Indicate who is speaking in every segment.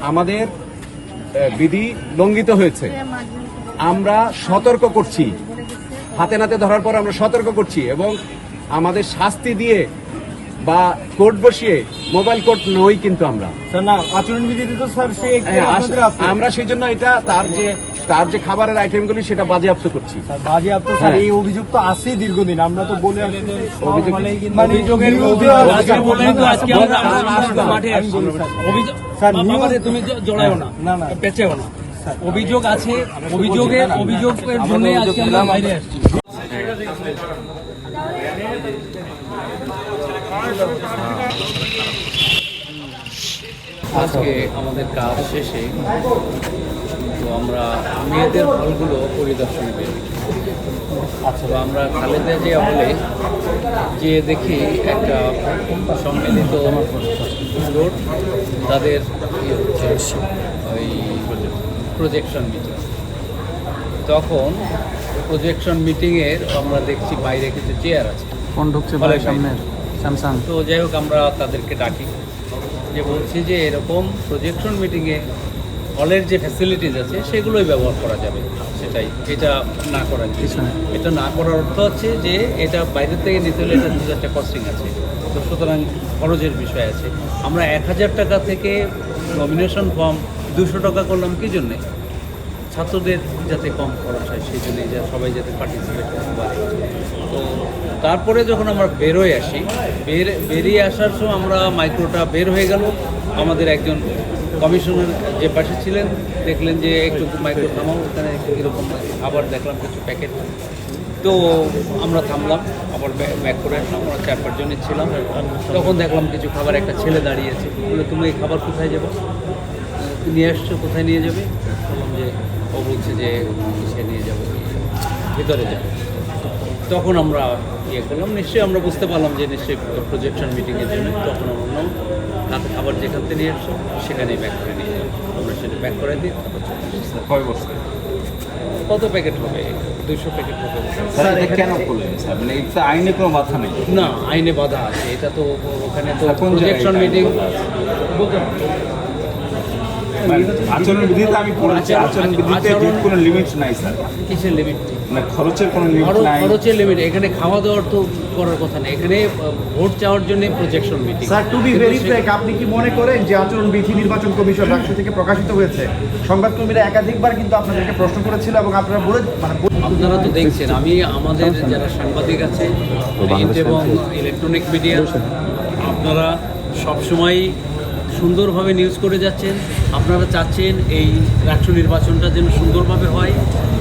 Speaker 1: আমাদের বিধি লঙ্ঘিত হয়েছে। আমরা সতর্ক করছি। হাতে নাতে ধরার পর আমরা সতর্ক করছি এবং আমাদের শাস্তি দিয়ে বা কোর্ট বসিয়ে মোবাইল কোর্ট নই কিন্তু আমরা। হ্যাঁ। আমরা সেই জন্য এটা তার যে তার যে খাবারের আইটেমগুলি সেটা বাজেয়াপ্ত করছি
Speaker 2: স্যার বাজেয়াপ্ত স্যার
Speaker 1: হ্যাঁ।
Speaker 2: এই অভিযোগ তো আছেই দীর্ঘদিন আমরা তো বলে
Speaker 1: অভিযোগ-
Speaker 2: মানে মানে
Speaker 3: অভিযোগের অভিযোগ
Speaker 2: আজকে
Speaker 3: আজকে বলেই তো আজকে আমরা আমরা- আমরা
Speaker 1: আসলাম।
Speaker 3: মাঠে
Speaker 2: আমি
Speaker 3: আসছি
Speaker 2: বলি স্যার।
Speaker 3: অভিযোগ
Speaker 2: স্যার,
Speaker 3: বাবা
Speaker 2: নিউজ-
Speaker 3: রে, তুমি জ- জড়াও না
Speaker 2: না, না।
Speaker 3: পেঁচেও না অভিযোগ আছে অভিযোগের অভিযোগের জন্য আজকে আমরা বাইরে আসছি আজকে আমাদের কাজ শেষে তো আমরা মেয়েদের হলগুলো পরিদর্শন করি আচ্ছা। আমরা খালেদা যে হলে যে দেখি একটা সম্মিলিত জোট তাদের ইয়ে ওই প্রজেকশন মিটিং তখন প্রজেকশন মিটিংয়ের আমরা দেখছি বাইরে কিছু চেয়ার আছে।
Speaker 4: ফোন ঢুকছে সামনে স্যামসাং।
Speaker 3: তো যাই হোক আমরা তাদেরকে ডাকি। যে বলছি যে এরকম প্রজেকশন মিটিংয়ে হলের যে ফ্যাসিলিটিস আছে সেগুলোই ব্যবহার করা যাবে। সেটাই এটা না করার। এটা না করার অর্থ হচ্ছে যে এটা বাইরের থেকে নিতে হলে এটা দু একটা কস্টিং আছে। তো সুতরাং খরচের বিষয় আছে। আমরা এক হাজার টাকা থেকে নমিনেশন ফর্ম দুশো টাকা করলাম কি জন্যে? ছাত্রদের যাতে কম খরচ হয় সেই জন্য যা সবাই যাতে পার্টিসিপেট করতে পারে। তো তারপরে যখন আমরা বেরোয় আসি বের বেরিয়ে আসার সময় আমরা মাইক্রোটা বের হয়ে গেল। আমাদের একজন কমিশনার যে পাশে ছিলেন, দেখলেন যে একটু মাইক্রো থামাও, ওখানে এরকম আবার দেখলাম কিছু প্যাকেট। তো আমরা থামলাম, আবার ব্যাক করে আসলাম, আমরা চার পাঁচজনই ছিলাম। তখন দেখলাম কিছু খাবার, একটা ছেলে দাঁড়িয়েছে বলে, তুমি এই খাবার কোথায় যাব? নিয়ে আসছো, কোথায় নিয়ে যাবে? বললাম যে, ও বলছে যে, সে নিয়ে যাব, ভিতরে যাবে। তখন আমরা ইয়ে করলাম, নিশ্চয়ই আমরা বুঝতে পারলাম যে, নিশ্চয়ই প্রজেকশন মিটিংয়ের জন্য তখন আমরা যেখান থেকে নিয়ে আসছো সেখানেই ব্যাক করে নিয়ে যাব আমরা সেটা ব্যাক করে দিই তারপর চলে আসি।
Speaker 1: কয় বছর
Speaker 3: কত প্যাকেট হবে? দুশো প্যাকেট হবে।
Speaker 1: স্যার এটা কেন করলেন স্যার? মানে এটা আইনে কোনো বাধা নেই।
Speaker 3: না আইনে বাধা আছে। এটা তো ওখানে তো প্রজেকশন মিটিং
Speaker 1: আচরণ বিধিতে আমি পড়েছি।
Speaker 3: আচরণ
Speaker 1: বিধিতে কোনো লিমিট নাই স্যার।
Speaker 3: কিসের লিমিট
Speaker 1: মানে খরচের কোনো লিমিট নাই।
Speaker 3: খরচের লিমিট এখানে খাওয়া দাওয়ার তো করার কথা নেই। এখানে ভোট চাওয়ার জন্য projection meeting
Speaker 5: sir to be very frank আপনি কি মনে করেন যে আচরণ বিধি নির্বাচন কমিশন রাষ্ট্র থেকে প্রকাশিত হয়েছে? সংবাদকর্মীরা একাধিকবার কিন্তু আপনাদেরকে প্রশ্ন করেছিল এবং আপনারা বলে মানে
Speaker 3: আপনারা তো দেখছেন আমি আমাদের যারা সাংবাদিক আছে এবং ইলেকট্রনিক মিডিয়া আপনারা সবসময় সুন্দরভাবে নিউজ করে যাচ্ছেন। আপনারা চাচ্ছেন এই রাষ্ট্র নির্বাচনটা যেন সুন্দরভাবে হয়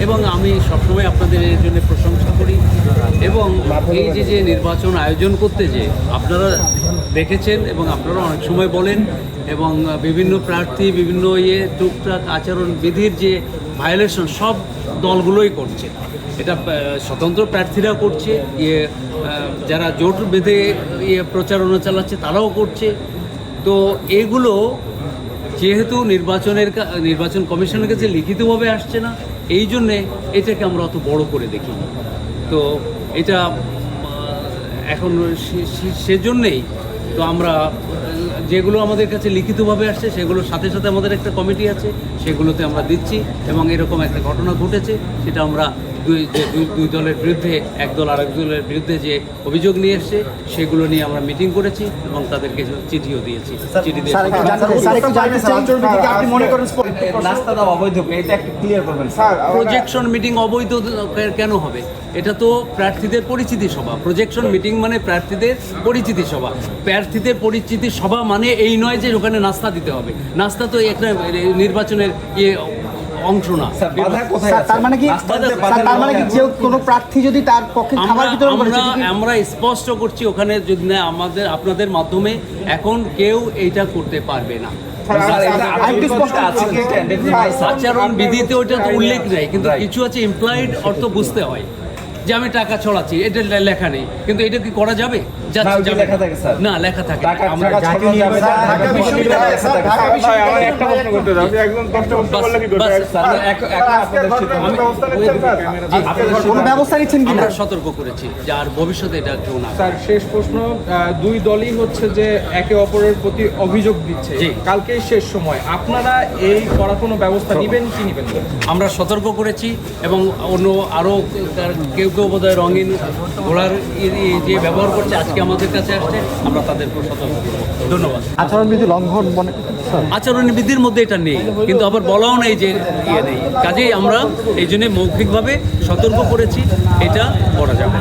Speaker 3: এবং আমি সবসময় আপনাদের এর জন্য প্রশংসা করি। এবং এই যে যে নির্বাচন আয়োজন করতে যে আপনারা দেখেছেন এবং আপনারা অনেক সময় বলেন এবং বিভিন্ন প্রার্থী, বিভিন্ন ইয়ে টুকটাক আচরণ বিধির যে ভায়োলেশন সব দলগুলোই করছে। এটা স্বতন্ত্র প্রার্থীরা করছে ইয়ে যারা জোট বেঁধে ইয়ে প্রচারণা চালাচ্ছে তারাও করছে। তো এগুলো যেহেতু নির্বাচনের নির্বাচন কমিশনের কাছে লিখিতভাবে আসছে না, এই জন্যে এটাকে আমরা অত বড় করে দেখি তো এটা এখন সেজন্যেই তো আমরা, যেগুলো আমাদের কাছে লিখিতভাবে আসছে, সেগুলোর সাথে সাথে আমাদের একটা কমিটি আছে, সেগুলোতে আমরা দিচ্ছি এবং এরকম একটা ঘটনা ঘটেছে, সেটা আমরা দুই যে দুই দুই দলের বিরুদ্ধে এক দল আরেক দলের বিরুদ্ধে যে অভিযোগ নিয়ে এসছে সেগুলো নিয়ে আমরা মিটিং করেছি এবং তাদেরকে চিঠিও দিয়েছি। চিঠি দিয়ে
Speaker 1: রাস্তা অবৈধ এটা একটু ক্লিয়ার করবেন
Speaker 3: প্রজেকশন মিটিং অবৈধ কেন হবে? এটা তো প্রার্থীদের পরিচিতি সভা। প্রজেকশন মিটিং মানে প্রার্থীদের পরিচিতি সভা। প্রার্থীদের পরিচিতি সভা মানে এই নয় যে ওখানে নাস্তা দিতে হবে। নাস্তা তো একটা নির্বাচনের ইয়ে অংশ না।
Speaker 5: তার মানে কি? তার মানে কি? যে কোনো প্রার্থী যদি তার পক্ষে
Speaker 3: আমরা
Speaker 5: খাবার বিতরণ করে
Speaker 3: আমরা স্পষ্ট করছি ওখানে যদি না আমাদের আপনাদের মাধ্যমে এখন কেউ এটা করতে পারবে না।
Speaker 1: আচরণ বিধিতে
Speaker 3: আচরণ ওটা তো উল্লেখ নেই কিন্তু কিছু আছে ইমপ্লয়েড অর্থ বুঝতে হয়। যে আমি টাকা ছড়াচ্ছি এটা লেখা নেই। কিন্তু এটা কি করা যাবে?
Speaker 1: না, লেখা থাকে,
Speaker 3: আমরা সতর্ক করেছি যে আর ভবিষ্যতে এটা কেউ না
Speaker 4: স্যার শেষ প্রশ্ন আহ, দুই দলই হচ্ছে যে একে অপরের প্রতি অভিযোগ দিচ্ছে।
Speaker 3: জি।
Speaker 4: কালকেই শেষ সময়। আপনারা এই করা কোনো ব্যবস্থা নিবেন কি নিবেন?
Speaker 3: আমরা সতর্ক করেছি এবং অন্য আরও কেউ কেউ বোধহয় রঙিন ঘোড়ার যে ব্যবহার করছে আজকে আমাদের কাছে আসছে আমরা তাদেরকে সতর্ক ধন্যবাদ।
Speaker 5: আচরণবিধি লঙ্ঘন মনে
Speaker 3: আচরণবিধির মধ্যে এটা নেই কিন্তু আবার বলাও নেই যে ইয়ে নেই। কাজেই আমরা এই জন্য মৌখিকভাবে সতর্ক করেছি এটা করা যাবে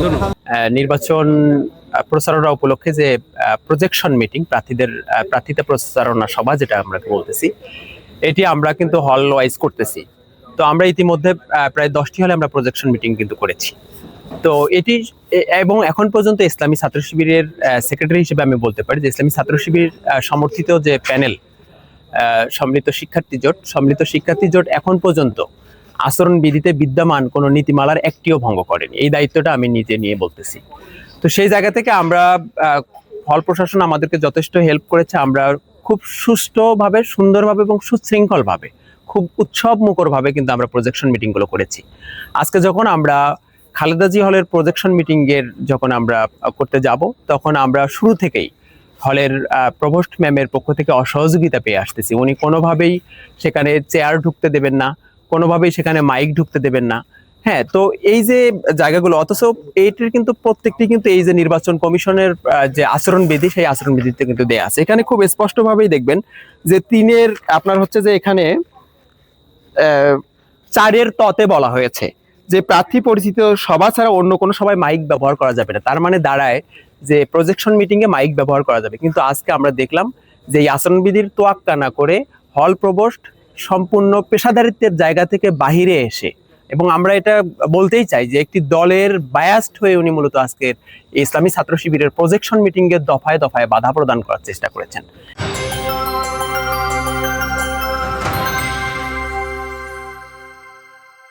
Speaker 3: ধন্যবাদ।
Speaker 6: আহ, নির্বাচন প্রচারণা উপলক্ষে যে প্রজেকশন মিটিং প্রার্থীদের প্রার্থিতা প্রচারণা সভা যেটা আমরা বলতেছি এটি আমরা কিন্তু হল ওয়াইজ করতেছি। তো আমরা ইতিমধ্যে প্রায় দশটি হলে আমরা প্রজেকশন মিটিং কিন্তু করেছি। তো এটি এবং এখন পর্যন্ত ইসলামী ছাত্র শিবিরের সেক্রেটারি হিসেবে আমি বলতে পারি যে ইসলামী ছাত্র শিবির সমর্থিত যে প্যানেল সম্মিলিত শিক্ষার্থী জোট, সম্মিলিত শিক্ষার্থী জোট এখন পর্যন্ত আচরণ বিধিতে বিদ্যমান কোনো নীতিমালার একটিও ভঙ্গ করেনি। এই দায়িত্বটা আমি নিজে নিয়ে বলতেছি। তো সেই জায়গা থেকে আমরা ফল প্রশাসন আমাদেরকে যথেষ্ট হেল্প করেছে। আমরা খুব সুষ্ঠুভাবে, সুন্দরভাবে এবং সুশৃঙ্খলভাবে খুব উৎসব মুখরভাবে কিন্তু আমরা প্রজেকশন মিটিংগুলো করেছি। আজকে যখন আমরা খালেদাজি হলের প্রজেকশন মিটিংয়ের যখন আমরা করতে যাব, তখন আমরা শুরু থেকেই হলের প্রভোস্ট ম্যামের পক্ষ থেকে অসহযোগিতা পেয়ে আসতেছি। উনি কোনোভাবেই সেখানে চেয়ার ঢুকতে দেবেন না, কোনোভাবেই সেখানে মাইক ঢুকতে দেবেন না। হ্যাঁ তো এই যে জায়গাগুলো, অথচ এইটির কিন্তু প্রত্যেকটি কিন্তু এই যে নির্বাচন কমিশনের যে আচরণবিধি, সেই আচরণবিধিতে কিন্তু দেয়া আছে। এখানে খুব স্পষ্টভাবেই দেখবেন যে তিনের, আপনার হচ্ছে যে এখানে চারের ততে বলা হয়েছে যে প্রার্থী পরিচিত সভা ছাড়া অন্য কোনো সভায় মাইক ব্যবহার করা যাবে না। তার মানে দাঁড়ায় যে প্রজেকশন মিটিং এ মাইক ব্যবহার করা যাবে। কিন্তু আজকে আমরা দেখলাম যে আচরণবিধির তোয়াক্কা না করে হল প্রবোস্ট সম্পূর্ণ পেশাদারিত্বের জায়গা থেকে বাহিরে এসে এবং আমরা এটা বলতেই চাই যে একটি দলের বায়াস্ট হয়ে উনি মূলত আজকের ইসলামী ছাত্র শিবিরের প্রজেকশন মিটিং এর দফায় দফায় বাধা প্রদান করার চেষ্টা করেছেন।